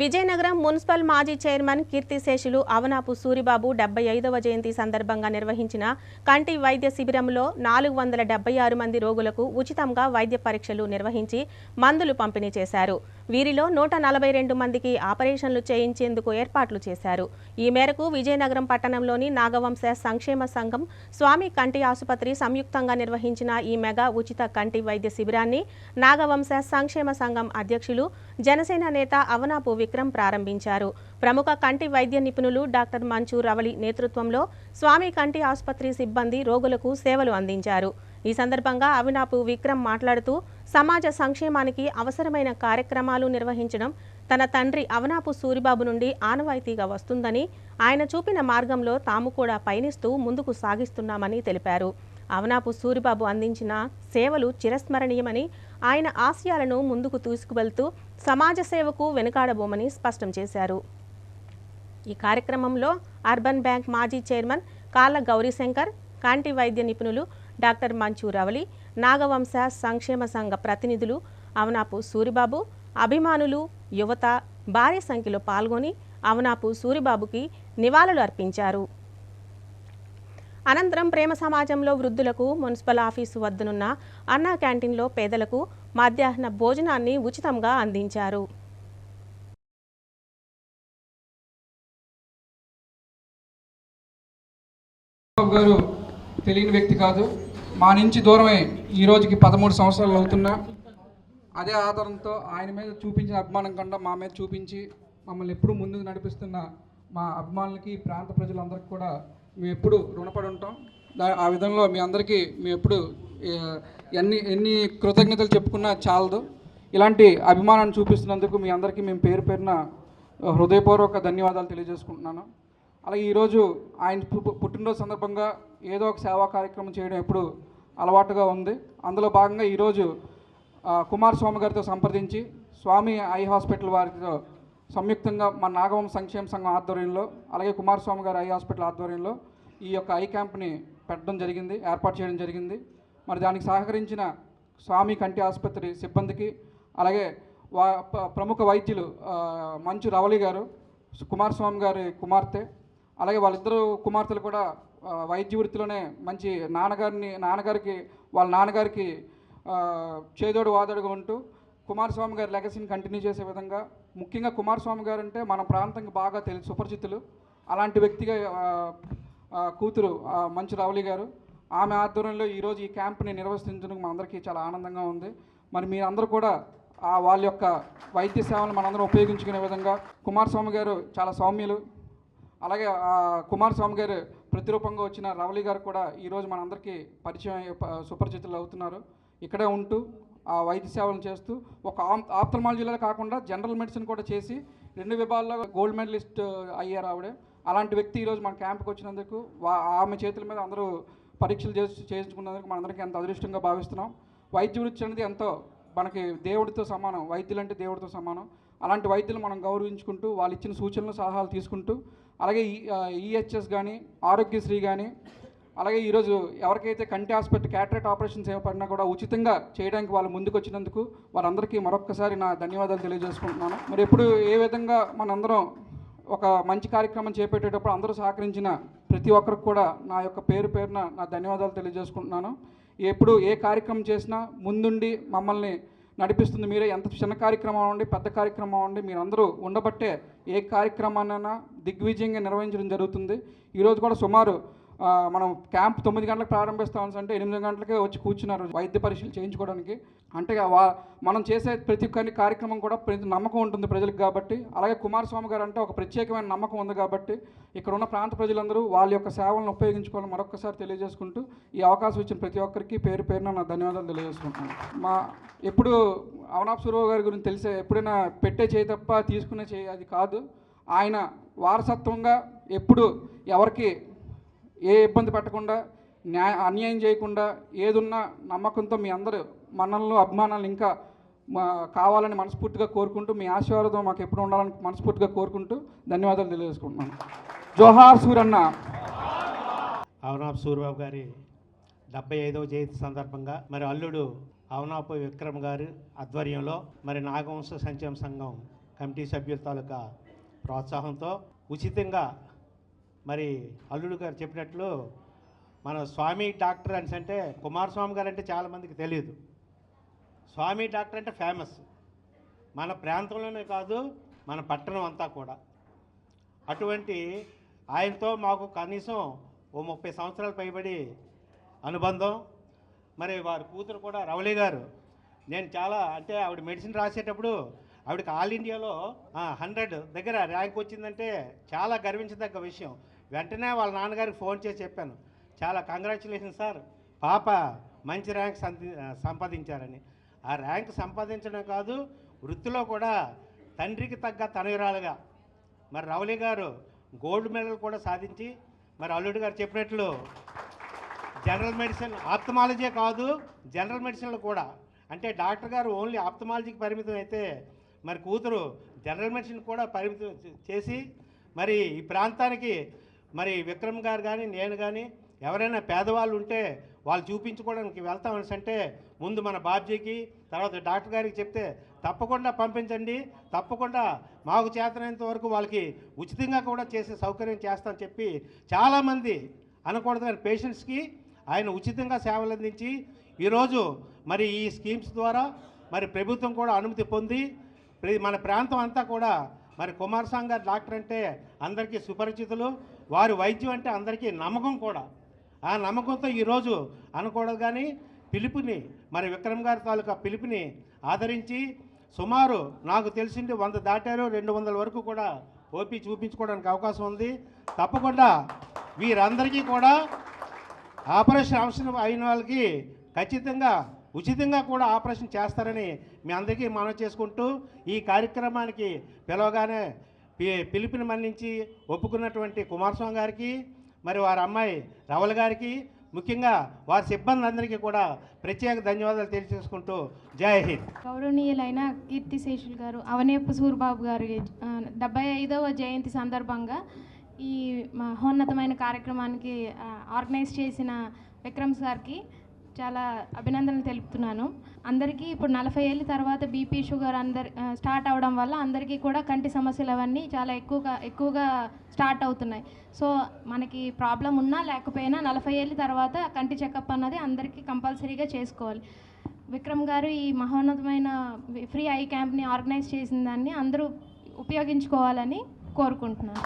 Vizianagaram municipal మాజీ chairman కీర్తిశేషులు అవనాపు సూరిబాబు డెబ్బై ఐదవ జయంతి సందర్భంగా నిర్వహించిన కంటి వైద్య శిబిరంలో నాలుగు వందల డెబ్బై ఆరు మంది రోగులకు ఉచితంగా వైద్య పరీక్షలు నిర్వహించి మందులు పంపిణీ చేశారు. వీరిలో నూట నలభై రెండు మందికి ఆపరేషన్లు చేయించేందుకు ఏర్పాట్లు చేశారు. ఈ మేరకు విజయనగరం పట్టణంలోని నాగవంశ సంక్షేమ సంఘం స్వామి కంటి ఆసుపత్రి సంయుక్తంగా నిర్వహించిన ఈ మెగా ఉచిత కంటి వైద్య శిబిరాన్ని నాగవంశ సంక్షేమ సంఘం అధ్యక్షులు జనసేన నేత అవనాపు విక్రమ్ ప్రారంభించారు. ప్రముఖ కంటి వైద్య నిపుణులు డాక్టర్ మంచు రవళి నేతృత్వంలో స్వామి కంటి ఆసుపత్రి సిబ్బంది రోగులకు సేవలు అందించారు. ఈ సందర్భంగా అవినాపు విక్రమ్ మాట్లాడుతూ సమాజ సంక్షేమానికి అవసరమైన కార్యక్రమాలు నిర్వహించడం తన తండ్రి అవనాపు సూరిబాబు నుండి ఆనవాయితీగా వస్తుందని ఆయన చూపిన మార్గంలో తాము కూడా పయనిస్తూ ముందుకు సాగిస్తున్నామని తెలిపారు. అవనాపు సూరిబాబు అందించిన సేవలు చిరస్మరణీయమని ఆయన ఆశయాలను ముందుకు తీసుకువెళ్తూ సమాజ సేవకు వెనుకాడబోమని స్పష్టం చేశారు. ఈ కార్యక్రమంలో అర్బన్ బ్యాంక్ మాజీ చైర్మన్ కాళ్ళ గౌరీశంకర్ కాంటి వైద్య నిపుణులు డాక్టర్ మంచు రవలి నాగవంశ సంక్షేమ సంఘ ప్రతినిధులు అవనాపు సూరిబాబు అభిమానులు యువత భారీ సంఖ్యలో పాల్గొని అవనాపు సూరిబాబుకి నివాళులు అర్పించారు. అనంతరం ప్రేమ సమాజంలో వృద్ధులకు మున్సిపల్ ఆఫీసు వద్దనున్న అన్నా క్యాంటీన్లో పేదలకు మధ్యాహ్న భోజనాన్ని ఉచితంగా అందించారు. గారు తెలియని వ్యక్తి కాదు. మా నుంచి దూరమే ఈ రోజుకి పదమూడు సంవత్సరాలు అవుతున్నా. అదే ఆధారంతో ఆయన మీద చూపించిన అభిమానం కన్నా మా మీద చూపించి మమ్మల్ని ఎప్పుడూ ముందుకు నడిపిస్తున్న మా అభిమానులకి ప్రాంత ప్రజలందరికీ కూడా మేము ఎప్పుడు రుణపడి ఉంటాం. దా- ఆ విధంలో మీ అందరికీ మేము ఎప్పుడు ఎన్ని ఎన్ని కృతజ్ఞతలు చెప్పుకున్నా చాలదు. ఇలాంటి అభిమానాన్ని చూపిస్తున్నందుకు మీ అందరికీ మేము పేరు పేరున హృదయపూర్వక ధన్యవాదాలు తెలియజేసుకుంటున్నాను. అలాగే ఈరోజు ఆయన పుట్టినరోజు సందర్భంగా ఏదో ఒక సేవా కార్యక్రమం చేయడం ఎప్పుడు అలవాటుగా ఉంది. అందులో భాగంగా ఈరోజు కుమారస్వామి కుమార్ స్వామి గారితో సంప్రదించి స్వామి ఐ హాస్పిటల్ వారితో సంయుక్తంగా మన నాగవం సంక్షేమ సంఘం ఆధ్వర్యంలో అలాగే కుమార్ స్వామి గారి ఐ హాస్పిటల్ ఆధ్వర్యంలో ఈ యొక్క ఐ క్యాంప్ని పెట్టడం జరిగింది ఏర్పాటు చేయడం జరిగింది. మరి దానికి సహకరించిన స్వామి కంటి ఆసుపత్రి సిబ్బందికి అలాగే వా ప్రముఖ వైద్యులు మంచు రవళి గారు కుమారస్వామి గారి కుమార్తె అలాగే వాళ్ళిద్దరు కుమార్తెలు కూడా వైద్య వృత్తిలోనే మంచి నాన్నగారిని నాన్నగారికి వాళ్ళ నాన్నగారికి చేదోడు వాదోడుగా ఉంటూ కుమారస్వామి గారి లెగసీని కంటిన్యూ చేసే విధంగా ముఖ్యంగా కుమారస్వామి గారు అంటే మన ప్రాంతానికి బాగా తెలుసు సుపరిచితులు. అలాంటి వ్యక్తిగా కూతురు మంచి మంచు గారు. ఆమె ఆధ్వర్యంలో ఈరోజు ఈ క్యాంప్ని నిర్వహించడానికి మా అందరికీ చాలా ఆనందంగా ఉంది. మరి మీరందరూ కూడా ఆ వాళ్ళ యొక్క వైద్య సేవలను మనందరం ఉపయోగించుకునే విధంగా కుమారస్వామి గారు చాలా సౌమ్యులు. అలాగే కుమారస్వామి గారు ప్రతిరూపంగా వచ్చిన రవళి గారు కూడా ఈరోజు మనందరికీ పరిచయం అయ్యే సుపరిచితులు అవుతున్నారు. ఇక్కడే ఉంటూ ఆ వైద్య సేవలను చేస్తూ ఒక ఆప్ ఆప్థల్మాలజీలో కాకుండా జనరల్ మెడిసిన్ కూడా చేసి రెండు విభాగాల్లో గోల్డ్ మెడలిస్ట్ అయ్యారు ఆవిడే. అలాంటి వ్యక్తి ఈరోజు మన క్యాంప్కి వచ్చినందుకు ఆమె చేతుల మీద అందరూ పరీక్షలు చేసి చేయించుకున్నందుకు మనందరికీ ఎంత అదృష్టంగా భావిస్తున్నాం. వైద్య వృత్తి అనేది ఎంతో మనకి దేవుడితో సమానం వైద్యులు అంటే దేవుడితో సమానం. అలాంటి వైద్యులు మనం గౌరవించుకుంటూ వాళ్ళు ఇచ్చిన సూచనలు సలహాలు తీసుకుంటూ అలాగే ఈహెచ్ఎస్ కానీ ఆరోగ్యశ్రీ కానీ అలాగే ఈరోజు ఎవరికైతే కంటి హాస్పిటల్ క్యాటరేట్ ఆపరేషన్స్ ఏమపడినా కూడా ఉచితంగా చేయడానికి వాళ్ళు ముందుకు వచ్చినందుకు వారందరికీ మరొకసారి నా ధన్యవాదాలు తెలియజేసుకుంటున్నాను. మరి ఎప్పుడు ఏ విధంగా మనందరం ఒక మంచి కార్యక్రమం చేపట్టేటప్పుడు అందరూ సహకరించిన ప్రతి ఒక్కరికి కూడా నా యొక్క పేరు పేరున నా ధన్యవాదాలు తెలియజేసుకుంటున్నాను. ఎప్పుడు ఏ కార్యక్రమం చేసినా ముందుండి మమ్మల్ని నడిపిస్తుంది. మీరే ఎంత చిన్న కార్యక్రమం అవ్వండి పెద్ద కార్యక్రమం అవ్వండి మీరందరూ ఉండబట్టే ఏ కార్యక్రమాన్నైనా దిగ్విజయంగా నిర్వహించడం జరుగుతుంది. ఈరోజు కూడా సుమారు మనం క్యాంప్ తొమ్మిది గంటలకు ప్రారంభిస్తాం అంటే ఎనిమిది గంటలకే వచ్చి కూర్చున్నారు వైద్య పరీక్షలు చేయించుకోవడానికి. అంటే వా మనం చేసే ప్రతి ఒక్కరి కార్యక్రమం కూడా ప్రతి నమ్మకం ఉంటుంది ప్రజలకు కాబట్టి. అలాగే కుమారస్వామి గారు అంటే ఒక ప్రత్యేకమైన నమ్మకం ఉంది కాబట్టి ఇక్కడ ఉన్న ప్రాంత ప్రజలందరూ వాళ్ళ యొక్క సేవలను ఉపయోగించుకోవాలని మరొకసారి తెలియజేసుకుంటూ ఈ అవకాశం ఇచ్చిన ప్రతి ఒక్కరికి పేరు పేరున నా ధన్యవాదాలు తెలియజేసుకుంటున్నాను. మా ఎప్పుడు అవనాప్ సురవ్ గారి గురించి తెలిసే ఎప్పుడైనా పెట్టే చేయి తప్ప తీసుకునే చేయి అది కాదు. ఆయన వారసత్వంగా ఎప్పుడు ఎవరికి ఏ ఇబ్బంది పెట్టకుండా న్యాయ అన్యాయం చేయకుండా ఏదున్నా నమ్మకంతో మీ అందరూ మనల్ని అభిమానాలు ఇంకా మా కావాలని మనస్ఫూర్తిగా కోరుకుంటూ మీ ఆశీర్వాదం మాకు ఎప్పుడు ఉండాలని మనస్ఫూర్తిగా కోరుకుంటూ ధన్యవాదాలు తెలియజేసుకుంటున్నాను. జోహార్ సూరన్న అవనాప్ సూర్యబాబు గారి డెబ్బై ఐదవ జయంతి సందర్భంగా మరి అల్లుడు అవనాపు విక్రమ్ గారి ఆధ్వర్యంలో మరి నాగవంశ సంక్షేమ సంఘం కమిటీ సభ్యుల తాలూకా ప్రోత్సాహంతో ఉచితంగా మరి అల్లుడు గారు చెప్పినట్లు మన స్వామి డాక్టర్ అని అంటే కుమారస్వామి గారు అంటే చాలామందికి తెలియదు స్వామి డాక్టర్ అంటే ఫేమస్ మన ప్రాంతంలోనే కాదు మన పట్టణం అంతా కూడా. అటువంటి ఆయనతో మాకు కనీసం ఓ ముప్పై సంవత్సరాలు పైబడి అనుబంధం. మరి వారి కూతురు కూడా రవళి గారు. నేను చాలా అంటే ఆవిడ మెడిసిన్ రాసేటప్పుడు ఆవిడకి ఆల్ ఇండియాలో హండ్రెడ్ దగ్గర ర్యాంక్ వచ్చిందంటే చాలా గర్వించదగ్గ విషయం. వెంటనే వాళ్ళ నాన్నగారికి ఫోన్ చేసి చెప్పాను. చాలా కంగ్రాచులేషన్ సార్. పాప మంచి ర్యాంక్ సంపాదించారని. ఆ ర్యాంక్ సంపాదించడం కాదు వృత్తిలో కూడా తండ్రికి తగ్గ తనయురాలుగా. మరి రౌలి గారు గోల్డ్ మెడల్ కూడా సాధించి మరి అల్లుడు గారు చెప్పినట్లు జనరల్ మెడిసిన్ ఆప్తమాలజీ కాదు జనరల్ మెడిసిన్లో కూడా. అంటే డాక్టర్ గారు ఓన్లీ ఆప్తమాలజీకి పరిమితం అయితే మరి కూతురు జనరల్ మెడిసిన్ కూడా పరిమితం చేసి మరి ఈ ప్రాంతానికి మరి విక్రమ్ గారు కానీ నేను కానీ ఎవరైనా పేదవాళ్ళు ఉంటే వాళ్ళు చూపించుకోవడానికి వెళ్తామని అంటే ముందు మన బాబ్జీకి తర్వాత డాక్టర్ గారికి చెప్తే తప్పకుండా పంపించండి. తప్పకుండా మాకు చేతనంత వరకు వాళ్ళకి ఉచితంగా కూడా చేసే సౌకర్యం చేస్తామని చెప్పి చాలామంది అనకూడదు కానీ పేషెంట్స్కి ఆయన ఉచితంగా సేవలు అందించి ఈరోజు మరి ఈ స్కీమ్స్ ద్వారా మరి ప్రభుత్వం కూడా అనుమతి పొంది మన ప్రాంతం అంతా కూడా మరి కుమారస్వామి గారు డాక్టర్ అంటే అందరికీ సుపరిచితులు. వారి వైద్యం అంటే అందరికీ నమ్మకం కూడా. ఆ నమ్మకంతో ఈరోజు అనకూడదు కానీ పిలుపుని మరి విక్రమ్ గారి తాలూకా పిలుపుని ఆదరించి సుమారు నాకు తెలిసింది వంద దాటారు రెండు వందల వరకు కూడా ఓపీ చూపించుకోవడానికి అవకాశం ఉంది. తప్పకుండా వీరందరికీ కూడా ఆపరేషన్ అవసరం అయిన వాళ్ళకి ఖచ్చితంగా ఉచితంగా కూడా ఆపరేషన్ చేస్తారని మీ అందరికీ మనవి చేసుకుంటూ ఈ కార్యక్రమానికి పిలవగానే పిలుపుని మన్నించి ఒప్పుకున్నటువంటి కుమారస్వామి గారికి మరి వారి అమ్మాయి రవల్ గారికి ముఖ్యంగా వారి సిబ్బంది అందరికీ కూడా ప్రత్యేక ధన్యవాదాలు తెలియజేసుకుంటూ జై హింద్. గౌరవనీయులైన కీర్తిశేషులు గారు అవనేపు సూర్బాబు గారు డెబ్బై ఐదవ జయంతి సందర్భంగా ఈ మహోన్నతమైన కార్యక్రమానికి ఆర్గనైజ్ చేసిన విక్రమ్ సార్కి చాలా అభినందనలు తెలుపుతున్నాను. అందరికీ ఇప్పుడు నలభై ఏళ్ళ తర్వాత బీపీ షుగర్ అందరి స్టార్ట్ అవడం వల్ల అందరికీ కూడా కంటి సమస్యలు అవన్నీ చాలా ఎక్కువగా ఎక్కువగా స్టార్ట్ అవుతున్నాయి. సో మనకి ప్రాబ్లం ఉన్నా లేకపోయినా నలభై ఏళ్ళ తర్వాత కంటి చెకప్ అన్నది అందరికీ కంపల్సరీగా చేసుకోవాలి. విక్రమ్ గారు ఈ మహోన్నతమైన ఫ్రీ ఐ క్యాంప్ని ఆర్గనైజ్ చేసిన దాన్ని అందరూ ఉపయోగించుకోవాలని కోరుకుంటున్నాను.